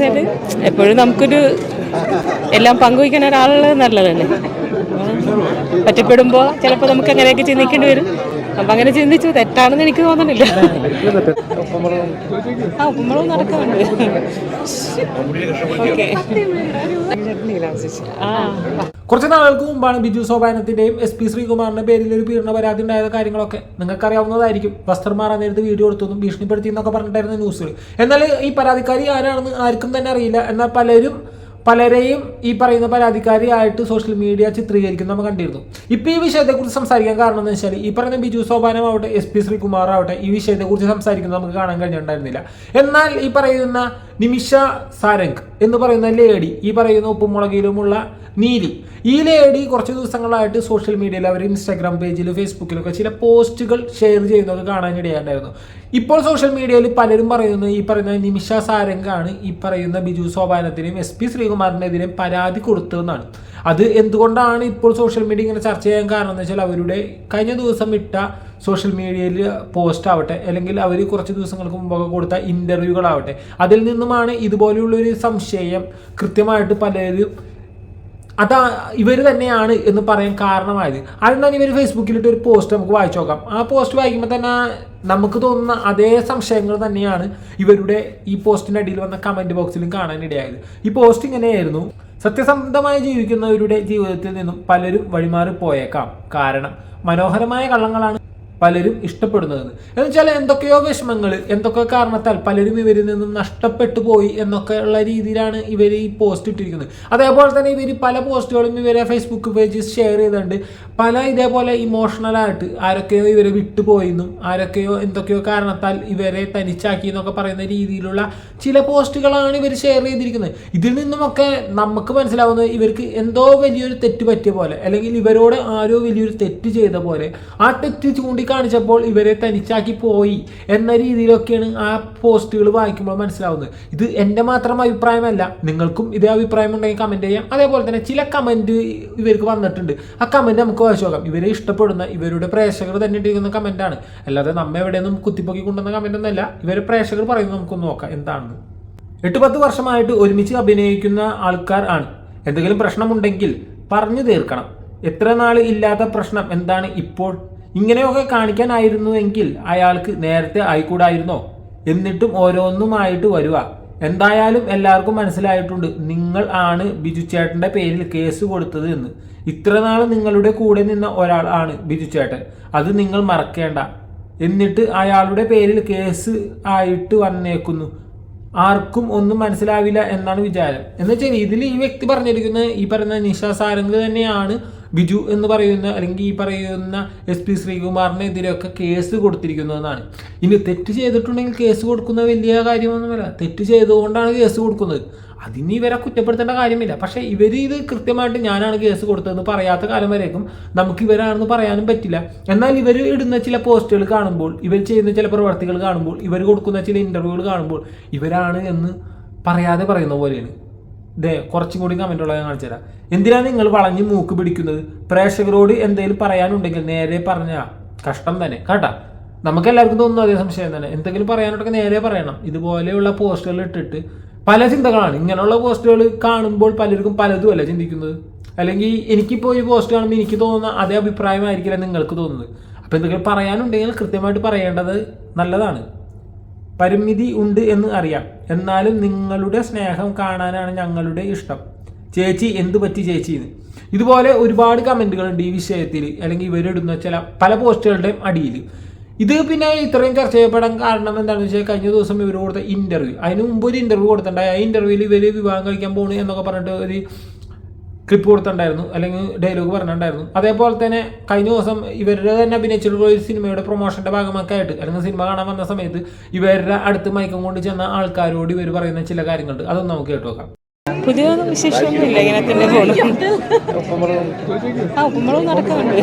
വെച്ചാൽ എപ്പോഴും നമുക്കൊരു എല്ലാം പങ്കുവയ്ക്കാൻ ഒരാളുള്ളത് നല്ലതല്ലേ പറ്റപ്പെടുമ്പോൾ ചിലപ്പോൾ നമുക്ക് അങ്ങനെയൊക്കെ ചിന്തിക്കേണ്ടി വരും അപ്പം അങ്ങനെ ചിന്തിച്ചു തെറ്റാണെന്ന് എനിക്ക് തോന്നണില്ല ആ ഉപ്പുമ്പളവും നടക്കുന്നുണ്ട് ഓക്കെ ആ കുറച്ച് നാളുകൾക്ക് മുമ്പാണ് ബിജു സോപാനത്തിന്റെയും എസ് പി ശ്രീകുമാറിന്റെ പേരിൽ ഒരു പീഡന പരാതി ഉണ്ടായ കാര്യങ്ങളൊക്കെ. നിങ്ങൾക്ക് അറിയാവുന്നതായിരിക്കും മാറാൻ നേരത്ത് വീഡിയോ എടുത്തൊന്നും ഭീഷണിപ്പെടുത്തി എന്നൊക്കെ പറഞ്ഞിട്ടായിരുന്നു ന്യൂസുകൾ എന്നാൽ ഈ പരാതിക്കാരി ആരാണെന്ന് ആർക്കും തന്നെ അറിയില്ല. എന്നാൽ പലരും പലരെയും ഈ പറയുന്ന പരാതിക്കാരിയായിട്ട് സോഷ്യൽ മീഡിയ ചിത്രീകരിക്കുന്ന നമ്മൾ കണ്ടിരുന്നു. ഇപ്പോൾ ഈ വിഷയത്തെക്കുറിച്ച് സംസാരിക്കാൻ കാരണം എന്ന് വെച്ചാൽ ഈ പറയുന്ന ബിജു സോപാനം ആവട്ടെ എസ് പി ശ്രീകുമാർ ആവട്ടെ ഈ വിഷയത്തെക്കുറിച്ച് സംസാരിക്കുന്നത് നമുക്ക് കാണാൻ കഴിഞ്ഞിട്ടുണ്ടായിരുന്നില്ല. എന്നാൽ ഈ പറയുന്ന നിമിഷ സാരംഗ് എന്ന് പറയുന്ന ലേഡി ഈ പറയുന്ന ഉപ്പുമുളകിലുമുള്ള നീലി. ഈ ലേഡി കുറച്ച് ദിവസങ്ങളായിട്ട് സോഷ്യൽ മീഡിയയിൽ അവർ ഇൻസ്റ്റാഗ്രാം പേജിലും ഫേസ്ബുക്കിലൊക്കെ ചില പോസ്റ്റുകൾ ഷെയർ ചെയ്യുന്നതൊക്കെ കാണാനിടയാണ്ടായിരുന്നു ഇപ്പോൾ സോഷ്യൽ മീഡിയയിൽ പലരും പറയുന്നത് ഈ പറയുന്ന നിമിഷ സാരംഗാണ് ഈ പറയുന്ന ബിജു സോപാനത്തിനും എസ് പി ശ്രീകുമാറിനെതിരെയും പരാതി കൊടുത്തതെന്നാണ്. അത് എന്തുകൊണ്ടാണ് ഇപ്പോൾ സോഷ്യൽ മീഡിയ ഇങ്ങനെ ചർച്ച ചെയ്യാൻ കാരണം എന്ന് വെച്ചാൽ അവരുടെ കഴിഞ്ഞ ദിവസം ഇട്ട സോഷ്യൽ മീഡിയയിൽ പോസ്റ്റ് ആവട്ടെ അല്ലെങ്കിൽ അവർ കുറച്ച് ദിവസങ്ങൾക്ക് മുമ്പൊക്കെ കൊടുത്ത ഇന്റർവ്യൂകളാവട്ടെ അതിൽ നിന്നുമാണ് ഇതുപോലെയുള്ളൊരു സംശയം കൃത്യമായിട്ട് പലരും അതാ ഇവർ തന്നെയാണ് എന്ന് പറയാൻ കാരണമായത്. അതുകൊണ്ടാണ് ഇവർ ഫേസ്ബുക്കിലിട്ട് ഒരു പോസ്റ്റ് നമുക്ക് വായിച്ചു നോക്കാം. ആ പോസ്റ്റ് വായിക്കുമ്പോൾ തന്നെ നമുക്ക് തോന്നുന്ന അതേ സംശയങ്ങൾ തന്നെയാണ് ഇവരുടെ ഈ പോസ്റ്റിന്റെ അടിയിൽ വന്ന കമന്റ് ബോക്സിലും കാണാനിടയായത് ഈ പോസ്റ്റ് ഇങ്ങനെയായിരുന്നു. സത്യസന്ധമായി ജീവിക്കുന്നവരുടെ ജീവിതത്തിൽ നിന്നും പലരും വഴിമാറി പോയേക്കാം. കാരണം മനോഹരമായ കള്ളങ്ങളാണ് പലരും ഇഷ്ടപ്പെടുന്നത് എന്ന് വെച്ചാൽ എന്തൊക്കെയോ വിഷമങ്ങൾ എന്തൊക്കെ കാരണത്താൽ പലരും ഇവരിൽ നിന്നും നഷ്ടപ്പെട്ടു പോയി എന്നൊക്കെ ഉള്ള രീതിയിലാണ് ഇവർ ഈ പോസ്റ്റ് ഇട്ടിരിക്കുന്നത്. അതേപോലെ തന്നെ ഇവർ പല പോസ്റ്റുകളും ഇവരെ ഫേസ്ബുക്ക് പേജിൽ ഷെയർ ചെയ്തിട്ടുണ്ട്. പല ഇതേപോലെ ഇമോഷണൽ ആയിട്ട് ആരൊക്കെയോ ഇവരെ വിട്ടുപോയെന്നും ആരൊക്കെയോ എന്തൊക്കെയോ കാരണത്താൽ ഇവരെ തനിച്ചാക്കി എന്നൊക്കെ പറയുന്ന രീതിയിലുള്ള ചില പോസ്റ്റുകളാണ് ഇവർ ഷെയർ ചെയ്തിരിക്കുന്നത്. ഇതിൽ നിന്നുമൊക്കെ നമുക്ക് മനസ്സിലാവുന്നത് ഇവർക്ക് എന്തോ വലിയൊരു തെറ്റ് പറ്റിയ പോലെ അല്ലെങ്കിൽ ഇവരോട് ആരോ വലിയൊരു തെറ്റ് ചെയ്ത പോലെ ആ തെറ്റ് ചൂണ്ടിക്കാണിച്ചപ്പോൾ ഇവരെ തനിച്ചാക്കി പോയി എന്ന രീതിയിലൊക്കെയാണ് ആ പോസ്റ്റുകൾ വായിക്കുമ്പോൾ മനസ്സിലാവുന്നത്. ഇത് എന്റെ മാത്രം അഭിപ്രായമല്ല. നിങ്ങൾക്കും ഇതേ അഭിപ്രായം ഉണ്ടെങ്കിൽ കമന്റ് ചെയ്യാം. അതേപോലെ തന്നെ ചില കമന്റ് ഇവർക്ക് വന്നിട്ടുണ്ട്. ആ കമന്റ് നമുക്ക് വായിച്ചു നോക്കാം. ഇവരെ ഇഷ്ടപ്പെടുന്ന ഇവരുടെ പ്രേക്ഷകർ തന്നെ ഇട്ടിരിക്കുന്ന കമന്റാണ് അല്ലാതെ നമ്മ എവിടെയൊന്നും കുത്തിപ്പൊക്കി കൊണ്ടുവന്ന കമന്റ് ഒന്നല്ല ഇവരെ പ്രേക്ഷകർ പറയുന്നത് നമുക്കൊന്ന് നോക്കാം. എന്താണെന്ന് എട്ട് പത്ത് വർഷമായിട്ട് ഒരുമിച്ച് അഭിനയിക്കുന്ന ആൾക്കാർ ആണ്. എന്തെങ്കിലും പ്രശ്നമുണ്ടെങ്കിൽ പറഞ്ഞു തീർക്കണം. എത്ര നാൾ ഇല്ലാത്ത പ്രശ്നം എന്താണ് ഇപ്പോൾ? ഇങ്ങനെയൊക്കെ കാണിക്കാനായിരുന്നുവെങ്കിൽ അയാൾക്ക് നേരത്തെ ആയിക്കൂടായിരുന്നോ? എന്നിട്ടും ഓരോന്നുമായിട്ട് വരുക. എന്തായാലും എല്ലാവർക്കും മനസ്സിലായിട്ടുണ്ട് നിങ്ങൾ ആണ് ബിജു ചേട്ടന്റെ പേരിൽ കേസ് കൊടുത്തത് എന്ന്. ഇത്ര നാൾ നിങ്ങളുടെ കൂടെ നിന്ന ഒരാൾ ആണ് ബിജു ചേട്ടൻ. അത് നിങ്ങൾ മറക്കേണ്ട. എന്നിട്ട് അയാളുടെ പേരിൽ കേസ് ആയിട്ട് വന്നേക്കുന്നു. ആർക്കും ഒന്നും മനസ്സിലാവില്ല എന്നാണ് വിചാരം. എന്നുവെച്ചാൽ ഇതിൽ ഈ വ്യക്തി പറഞ്ഞിരിക്കുന്ന ഈ പറയുന്ന നിഷ സാരംഗ് തന്നെയാണ് ബിജു എന്ന് പറയുന്ന അല്ലെങ്കിൽ ഈ പറയുന്ന എസ് പി ശ്രീകുമാറിനെതിരെയൊക്കെ കേസ് കൊടുത്തിരിക്കുന്നതെന്നാണ്. ഇനി തെറ്റ് ചെയ്തിട്ടുണ്ടെങ്കിൽ കേസ് കൊടുക്കുന്ന വലിയ കാര്യമൊന്നുമല്ല. തെറ്റ് ചെയ്തുകൊണ്ടാണ് കേസ് കൊടുക്കുന്നത്. അതിന് ഇവരെ കുറ്റപ്പെടുത്തേണ്ട കാര്യമില്ല. പക്ഷേ ഇവർ ഇത് കൃത്യമായിട്ട് ഞാനാണ് കേസ് കൊടുത്തതെന്ന് പറയാത്ത കാലം വരേക്കും നമുക്ക് ഇവരാണെന്ന് പറയാനും പറ്റില്ല. എന്നാൽ ഇവർ ഇടുന്ന ചില പോസ്റ്റുകൾ കാണുമ്പോൾ ഇവർ ചെയ്യുന്ന ചില പ്രവർത്തികൾ കാണുമ്പോൾ ഇവർ കൊടുക്കുന്ന ചില ഇന്റർവ്യൂകൾ കാണുമ്പോൾ ഇവരാണ് എന്ന് പറയാതെ പറയുന്ന പോലെയാണ്. ദേ കുറച്ചും കൂടി കമന്റ് ഉള്ളത് ഞാൻ കാണിച്ചു തരാം. എന്തിനാണ് നിങ്ങൾ വളഞ്ഞ് മൂക്ക് പിടിക്കുന്നത്? പ്രേക്ഷകരോട് എന്തെങ്കിലും പറയാനുണ്ടെങ്കിൽ നേരെ പറഞ്ഞാ. കഷ്ടം തന്നെ. കേട്ടാ? നമുക്ക് എല്ലാവർക്കും തോന്നുന്നു അതേ സംശയം തന്നെ. എന്തെങ്കിലും പറയാനുണ്ടെങ്കിൽ നേരെ പറയണം. ഇതുപോലെയുള്ള പോസ്റ്റുകൾ ഇട്ടിട്ട് പല ചിന്തകളാണ്. ഇങ്ങനെയുള്ള പോസ്റ്റുകൾ കാണുമ്പോൾ പലർക്കും പലതും അല്ല ചിന്തിക്കുന്നത്? അല്ലെങ്കിൽ എനിക്കിപ്പോൾ ഒരു പോസ്റ്റ് കാണുമ്പോൾ എനിക്ക് തോന്നുന്ന അതേ അഭിപ്രായമായിരിക്കില്ല നിങ്ങൾക്ക് തോന്നുന്നത്? അപ്പോൾ എന്തെങ്കിലും പറയാനുണ്ടെങ്കിൽ കൃത്യമായിട്ട് പറയേണ്ടത് നല്ലതാണ്. പരിമിതി ഉണ്ട് എന്ന് അറിയാം. എന്നാലും നിങ്ങളുടെ സ്നേഹം കാണാനാണ് ഞങ്ങളുടെ ഇഷ്ടം. ചേച്ചി എന്ത് പറ്റി ചേച്ചി എന്ന് ഇതുപോലെ ഒരുപാട് കമന്റുകളുണ്ട് ഈ വിഷയത്തിൽ അല്ലെങ്കിൽ ഇവരിടുന്ന ചില പല പോസ്റ്റുകളുടെയും അടിയിൽ ഇത് പിന്നെ ഇത്രയും ചർച്ച ചെയ്യപ്പെടാൻ കാരണം എന്താണെന്ന് വെച്ചാൽ കഴിഞ്ഞ ദിവസം ഇവർ കൊടുത്ത ഇന്റർവ്യൂ അതിന് മുമ്പ് ഒരു ഇന്റർവ്യൂ കൊടുത്തിട്ടുണ്ടായി ആ ഇന്റർവ്യൂവിൽ ഇവർ വിവാഹം കഴിക്കാൻ പോണു എന്നൊക്കെ പറഞ്ഞിട്ട് ഒരു ക്ലിപ്പ് കൊടുത്തിട്ടുണ്ടായിരുന്നു അല്ലെങ്കിൽ ഡയലോഗ് പറഞ്ഞിട്ടുണ്ടായിരുന്നു. അതേപോലെ തന്നെ കഴിഞ്ഞ ദിവസം ഇവരുടെ തന്നെ അഭിനയിച്ചിട്ടുള്ള ഒരു സിനിമയുടെ പ്രൊമോഷന്റെ ഭാഗമൊക്കെ ആയിട്ട് അല്ലെങ്കിൽ സിനിമ കാണാൻ വന്ന സമയത്ത് ഇവരുടെ അടുത്ത് മയക്കം കൊണ്ട് ചെന്ന ആൾക്കാരോട് ഇവർ പറയുന്ന ചില കാര്യങ്ങളുണ്ട്. അതൊന്നും നമുക്ക് കേട്ടു നോക്കാം. പുതിയ വിശേഷമൊന്നുമില്ല ഇങ്ങനെ തന്നെ പോകുന്നു ആ നടക്കുന്നുണ്ട്.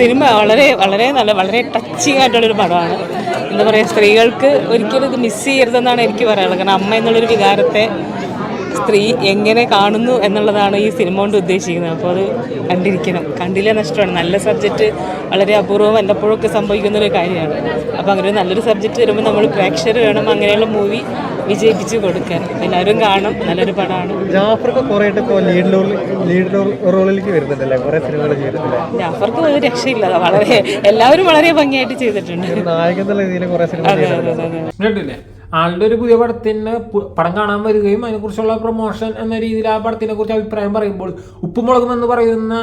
സിനിമ വളരെ വളരെ നല്ല വളരെ ടച്ചിങ് ആയിട്ടുള്ളൊരു പടമാണ്. എന്താ പറയുക സ്ത്രീകൾക്ക് ഒരിക്കലും ഇത് മിസ് ചെയ്യരുതെന്നാണ് എനിക്ക് പറയാനുള്ളത്. കാരണം അമ്മ എന്നുള്ളൊരു വികാരത്തെ സ്ത്രീ എങ്ങനെ കാണുന്നു എന്നുള്ളതാണ് ഈ സിനിമ കൊണ്ട് ഉദ്ദേശിക്കുന്നത്. അപ്പോൾ അത് കണ്ടിരിക്കണം. കണ്ടില്ലേ നഷ്ടമാണ്. നല്ല സബ്ജക്റ്റ് വളരെ അപൂർവം വല്ലപ്പോഴൊക്കെ സംഭവിക്കുന്ന ഒരു കാര്യമാണ്. അപ്പോൾ അങ്ങനെ ഒരു നല്ലൊരു സബ്ജക്റ്റ് വരുമ്പോൾ നമ്മൾ പ്രേക്ഷകർ വേണം അങ്ങനെയുള്ള മൂവി വിജയിപ്പിച്ച് കൊടുക്കാൻ. എല്ലാവരും കാണും. നല്ലൊരു പടമാണ്. ജാഫർക്ക് കുറെ ഇപ്പോൾ ലീഡ് റോളിൽ ലീഡ് റോളിലേക്ക് വരുന്നുണ്ടല്ലേ? കുറെ സിനിമകൾ ചെയ്തിട്ടില്ലേ? ജാഫർക്ക് ഒരു രക്ഷയില്ല. വളരെ എല്ലാവരും വളരെ ഭംഗിയായിട്ട് ചെയ്തിട്ടുണ്ട്. നായകൻ എന്നുള്ള രീതിയിൽ കുറെ സിനിമ ആളുടെ ഒരു പുതിയ പടത്തിന് പടം കാണാൻ വരികയും അതിനെക്കുറിച്ചുള്ള പ്രൊമോഷൻ എന്ന രീതിയിൽ ആ പടത്തിനെ കുറിച്ച് അഭിപ്രായം പറയുമ്പോൾ ഉപ്പുമുളകും എന്ന് പറയുന്ന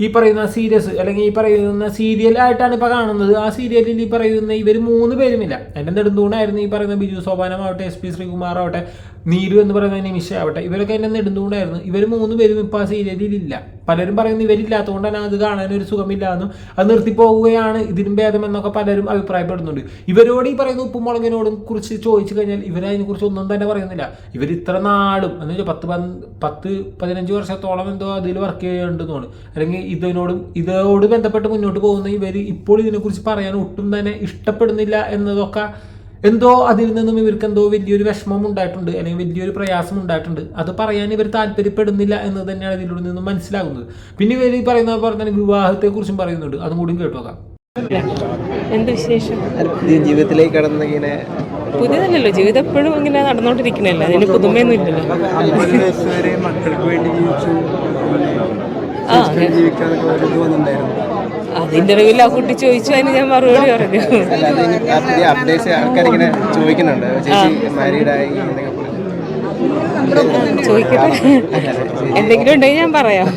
ഈ പറയുന്ന സീരിയസ് അല്ലെങ്കിൽ ഈ പറയുന്ന സീരിയൽ ആയിട്ടാണ് ഇപ്പോൾ കാണുന്നത്. ആ സീരിയലിൽ ഈ പറയുന്ന ഇവർ മൂന്ന് പേരുമില്ല. എന്റെ നെടുന്തൂണായിരുന്നു ഈ പറയുന്ന ബിജു സോപാനമാവട്ടെ എസ് പി ശ്രീകുമാർ ആവട്ടെ നീരു എന്ന് പറയുന്ന നിമിഷ ആവട്ടെ ഇവരൊക്കെ എന്നെ നെടുന്നുകൊണ്ടായിരുന്നു ഇവർ മൂന്ന് പേരും ഇപ്പോൾ ആ സീരിയലിൽ ഇല്ല. പലരും പറയുന്നു ഇവരില്ലാത്തതുകൊണ്ടാണ് അത് കാണാൻ ഒരു സുഖമില്ല എന്നും അത് നിർത്തിപ്പോവുകയാണ് ഇതിനും ഭേദം എന്നൊക്കെ പലരും അഭിപ്രായപ്പെടുന്നുണ്ട്. ഇവരോട് ഈ പറയുന്ന ഉപ്പുമുളകിനോടും കുറിച്ച് ചോദിച്ചു കഴിഞ്ഞാൽ ഇവരതിനെ കുറിച്ച് ഒന്നും തന്നെ പറയുന്നില്ല. ഇവർ ഇത്ര നാളും എന്ന് വെച്ചാൽ പത്ത് പത്ത് പതിനഞ്ച് വർഷത്തോളം എന്തോ അതിൽ വർക്ക് ചെയ്യുന്നുണ്ടെന്നാണ് അല്ലെങ്കിൽ ഇതിനോടും ഇതോട് ബന്ധപ്പെട്ട് മുന്നോട്ട് പോകുന്ന ഇവർ ഇപ്പോൾ ഇതിനെക്കുറിച്ച് പറയാൻ ഒട്ടും തന്നെ ഇഷ്ടപ്പെടുന്നില്ല എന്നതൊക്കെ എന്തോ അതിൽ നിന്നും ഇവർക്ക് എന്തോ വലിയൊരു വിഷമം ഉണ്ടായിട്ടുണ്ട് അല്ലെങ്കിൽ വലിയൊരു പ്രയാസം ഉണ്ടായിട്ടുണ്ട്. അത് പറയാൻ ഇവർ താല്പര്യപ്പെടുന്നില്ല എന്ന് തന്നെയാണ് ഇതിലൂടെ നിന്നും മനസ്സിലാകുന്നത്. പിന്നെ ഇവർ ഈ പറയുന്ന പോലെ തന്നെ വിവാഹത്തെ കുറിച്ചും പറയുന്നുണ്ട്. അതും കൂടി കേട്ടോക്കാം എന്ത് വിശേഷം? പുതിയ ജീവിതത്തിലേക്ക് കടന്ന് ഇങ്ങനെ പുതിയതല്ലല്ലോ ജീവിതം എപ്പോഴും ഇങ്ങനെ നടന്നുകൊണ്ടിരിക്കണല്ലോ അതിന് പുതുമയൊന്നും ഇല്ലല്ലോ വരെ മക്കൾക്ക് വേണ്ടി ജീവിച്ചു. ആ അത് ഇന്റർവ്യൂവിൽ ആ കുട്ടി ചോദിച്ചു അതിന് ഞാൻ മറുപടി അപ്ഡേറ്റ്സ് ചോദിക്കുന്നുണ്ട്. പറഞ്ഞു ചോദിക്കട്ടെ. എന്തെങ്കിലും ഉണ്ടെങ്കിൽ ഞാൻ പറയാം.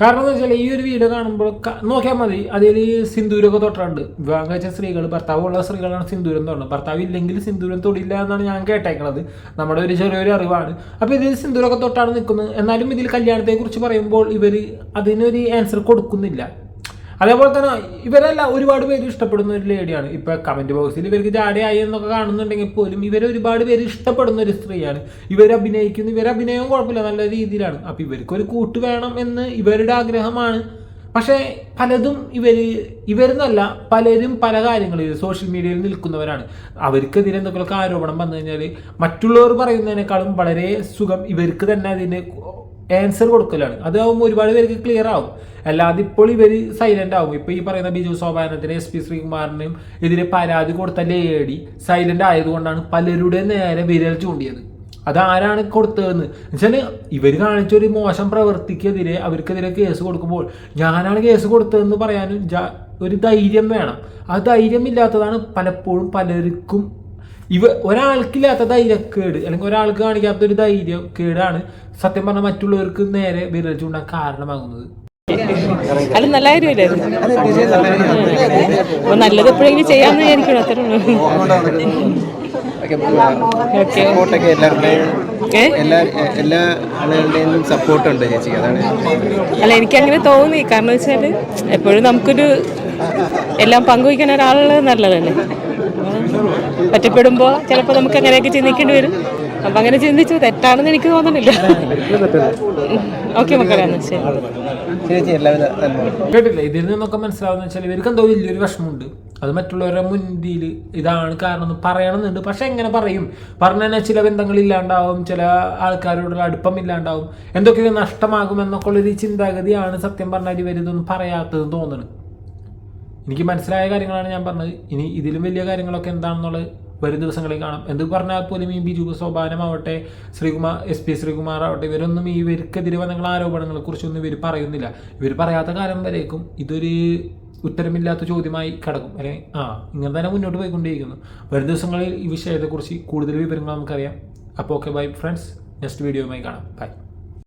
കാരണം എന്ന് വെച്ചാൽ ഈ ഒരു വീഡിയോ കാണുമ്പോൾ നോക്കിയാൽ മതി. അതിൽ സിന്ദൂരൊക്കെ തൊട്ടുണ്ട് വിവാഹം കഴിച്ച സ്ത്രീകൾ ഭർത്താവുള്ള സ്ത്രീകളാണ് സിന്ദൂരം തൊടുന്നത് ഭർത്താവ് ഇല്ലെങ്കിൽ സിന്ദൂരം തൊടില്ല എന്നാണ് ഞാൻ കേട്ടേക്കുന്നത് നമ്മുടെ ഒരു ചെറിയൊരു അറിവാണ്. അപ്പോൾ ഇതിൽ സിന്ദൂരൊക്കെ തൊട്ടാണ് നിൽക്കുന്നത് എന്നാലും ഇതിൽ കല്യാണത്തെക്കുറിച്ച് പറയുമ്പോൾ ഇവർ അതിനൊരു ആൻസർ കൊടുക്കുന്നില്ല. അതേപോലെ തന്നെ ഇവരെല്ലാം ഒരുപാട് പേര് ഇഷ്ടപ്പെടുന്ന ഒരു ലേഡിയാണ്. ഇപ്പൊ കമന്റ് ബോക്സിൽ ഇവർക്ക് ജാടയായി എന്നൊക്കെ കാണുന്നുണ്ടെങ്കിൽ പോലും ഇവരെ ഒരുപാട് പേര് ഇഷ്ടപ്പെടുന്ന ഒരു സ്ത്രീയാണ്. ഇവർ അഭിനയിക്കുന്നു ഇവരെ അഭിനയവും കുഴപ്പമില്ല നല്ല രീതിയിലാണ്. അപ്പൊ ഇവർക്ക് ഒരു കൂട്ട് വേണം എന്ന് ഇവരുടെ ആഗ്രഹമാണ്. പക്ഷേ പലതും ഇവർ ഇവരെന്നല്ല പലരും പല കാര്യങ്ങളിൽ സോഷ്യൽ മീഡിയയിൽ നിൽക്കുന്നവരാണ്. അവർക്കെതിരെ എന്തെങ്കിലുമൊക്കെ ആരോപണം വന്നു കഴിഞ്ഞാൽ മറ്റുള്ളവർ പറയുന്നതിനേക്കാളും വളരെ സുഖം ഇവർക്ക് തന്നെ അതിന് ആൻസർ കൊടുക്കലാണ്. അതാവുമ്പോൾ ഒരുപാട് പേർക്ക് ക്ലിയർ ആവും. അല്ലാതെ ഇപ്പോൾ ഇവർ സൈലന്റ് ആവും. ഇപ്പൊ ഈ പറയുന്ന ബിജു സോപാനത്തിന് എസ് പി ശ്രീകുമാറിനും ഇതിന് പരാതി കൊടുത്ത ലേഡി സൈലന്റ് ആയതുകൊണ്ടാണ് പലരുടെ നേരെ വിരൽ ചൂണ്ടിയത്. അതാരാണ് കൊടുത്തതെന്ന്? വെച്ചാൽ ഇവർ കാണിച്ച ഒരു മോശം പ്രവൃത്തിക്കെതിരെ അവർക്കെതിരെ കേസ് കൊടുക്കുമ്പോൾ ഞാനാണ് കേസ് കൊടുത്തതെന്ന് പറയാനും ഒരു ധൈര്യം വേണം. ആ ധൈര്യം ഇല്ലാത്തതാണ് പലപ്പോഴും പലർക്കും ഇവ ഒരാൾക്കില്ലാത്ത ധൈര്യക്കേട് അല്ലെങ്കിൽ ഒരാൾക്ക് കാണിക്കാത്ത ഒരു ധൈര്യക്കേടാണ് സത്യം പറഞ്ഞാൽ മറ്റുള്ളവർക്ക് നേരെ വിരൽ ചൂണ്ടാൻ കാരണമാകുന്നത്. അത് നല്ല കാര്യമല്ലേ നല്ലത് എപ്പോഴെങ്കിലും ചെയ്യാന്ന് വിചാരിക്കണം അത്രേ ഉള്ളൂ. ഓക്കെ. സപ്പോർട്ടൊക്കെ എല്ലാവരുടെയും ഏ? എല്ലാ എല്ലാ ആളുകളുടെയും സപ്പോർട്ട് ഉണ്ട് ചേച്ചി അതാണ്. അല്ല എനിക്കങ്ങനെ തോന്നി. കാരണം വെച്ചാൽ എപ്പോഴും നമുക്കൊരു എല്ലാം പങ്കുവയ്ക്കാൻ ഒരാളുള്ളത് നല്ലതല്ലേ? പറ്റപ്പെടുമ്പോൾ ചിലപ്പോൾ നമുക്ക് അങ്ങനെയൊക്കെ ചിന്തിക്കേണ്ടി വരും. അപ്പം അങ്ങനെ ചിന്തിച്ചു തെറ്റാണെന്ന് എനിക്ക് തോന്നുന്നില്ല. ഓക്കെ മക്കളെ കേട്ടില്ല ഇതിൽ നിന്നൊക്കെ മനസ്സിലാവുന്ന വെച്ചാൽ ഇവർക്ക് എന്തോ വലിയൊരു വിഷമമുണ്ട്. അത് മറ്റുള്ളവരുടെ മുൻപിൽ ഇതാണ് കാരണം എന്ന് പറയണമെന്നുണ്ട്. പക്ഷെ എങ്ങനെ പറയും? പറഞ്ഞാൽ ചില ബന്ധങ്ങൾ ഇല്ലാണ്ടാവും ചില ആൾക്കാരോടുള്ള അടുപ്പം ഇല്ലാണ്ടാവും. എന്തൊക്കെയോ നഷ്ടമാകും എന്നൊക്കെ ഉള്ളൊരു ചിന്താഗതിയാണ് സത്യം പറഞ്ഞാൽ ഇവരിതൊന്നും പറയാത്തതെന്ന് തോന്നുന്നത്. എനിക്ക് മനസ്സിലായ കാര്യങ്ങളാണ് ഞാൻ പറഞ്ഞത്. ഇനി ഇതിലും വലിയ കാര്യങ്ങളൊക്കെ എന്താണെന്നുള്ളത് വരും ദിവസങ്ങളിൽ കാണാം. എന്ത് പറഞ്ഞാൽ പോലും ഈ ബിജു സോപാനമാവട്ടെ ശ്രീകുമാർ എസ് പി ശ്രീകുമാർ ആവട്ടെ ഇവരൊന്നും ഈ ഇവർക്കെതിരെ വന്ന ആരോപണങ്ങളെ കുറിച്ചൊന്നും ഇവർ പറയുന്നില്ല. ഇവർ പറയാത്ത കാലം വരേക്കും ഇതൊരു ഉത്തരമില്ലാത്ത ചോദ്യമായി കിടക്കും. അല്ലെങ്കിൽ ആ ഇങ്ങനെ തന്നെ മുന്നോട്ട് പോയിക്കൊണ്ടിരിക്കുന്നു വരും ദിവസങ്ങളിൽ ഈ വിഷയത്തെക്കുറിച്ച് കൂടുതൽ വിവരങ്ങൾ നമുക്കറിയാം. അപ്പോൾ ഓക്കെ ബൈ ഫ്രണ്ട്സ് നെക്സ്റ്റ് വീഡിയോയുമായി കാണാം. ബൈ